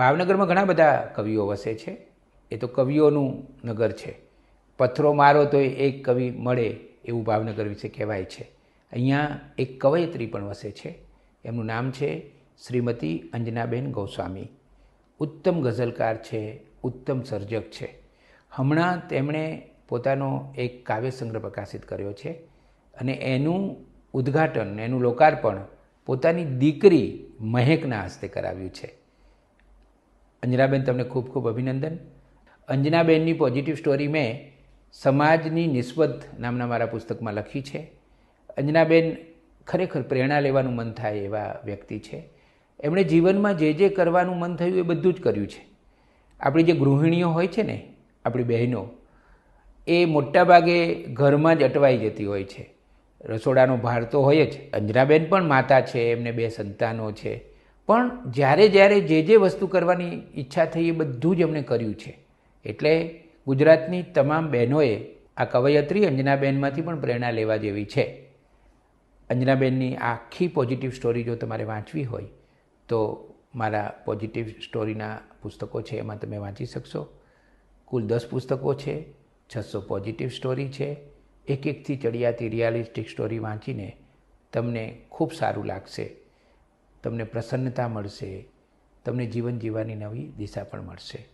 ભાવનગરમાં ઘણા બધા કવિઓ વસે છે. એ તો કવિઓનું નગર છે. પથ્થરો મારો તો એક કવિ મળે એવું ભાવનગર વિશે કહેવાય છે. અહીંયા એક કવયત્રી પણ વસે છે. એમનું નામ છે શ્રીમતી અંજનાબેન ગોસ્વામી. ઉત્તમ ગઝલકાર છે, ઉત્તમ સર્જક છે. હમણાં તેમણે પોતાનો એક કાવ્ય સંગ્રહ પ્રકાશિત કર્યો છે અને એનું ઉદ્ઘાટન, એનું લોકાર્પણ પોતાની દીકરી મહેકના હસ્તે કરાવ્યું છે. અંજનાબેન, તમને ખૂબ ખૂબ અભિનંદન. અંજનાબેનની પોઝિટિવ સ્ટોરી મેં સમાજની નિસ્બત નામના મારા પુસ્તકમાં લખી છે. અંજનાબેન ખરેખર પ્રેરણા લેવાનું મન થાય એવા વ્યક્તિ છે. એમણે જીવનમાં જે જે કરવાનું મન થયું એ બધું જ કર્યું છે. આપણી જે ગૃહિણીઓ હોય છે ને, આપણી બહેનો, એ મોટાભાગે ઘરમાં જ અટવાઈ જતી હોય છે. રસોડાનો ભાર તો હોય જ. અંજનાબેન પણ માતા છે, એમને બે સંતાનો છે. પણ જ્યારે જ્યારે જે જે વસ્તુ કરવાની ઈચ્છા થઈ એ બધું જ એમણે કર્યું છે. એટલે ગુજરાતની તમામ બહેનોએ આ કવયત્રી અંજનાબેનમાંથી પણ પ્રેરણા લેવા જેવી છે. અંજનાબેનની આખી પોઝિટિવ સ્ટોરી જો તમારે વાંચવી હોય, તો મારા પોઝિટિવ સ્ટોરીના પુસ્તકો છે, એમાં તમે વાંચી શકશો. કુલ દસ પુસ્તકો છે, છસો પોઝિટિવ સ્ટોરી છે. એક એકથી ચડિયાતી રિયાલિસ્ટિક સ્ટોરી વાંચીને તમને ખૂબ સારું લાગશે. તમને પ્રસન્નતા મળશે તમને જીવન જીવવાની નવી દિશા પણ મળશે.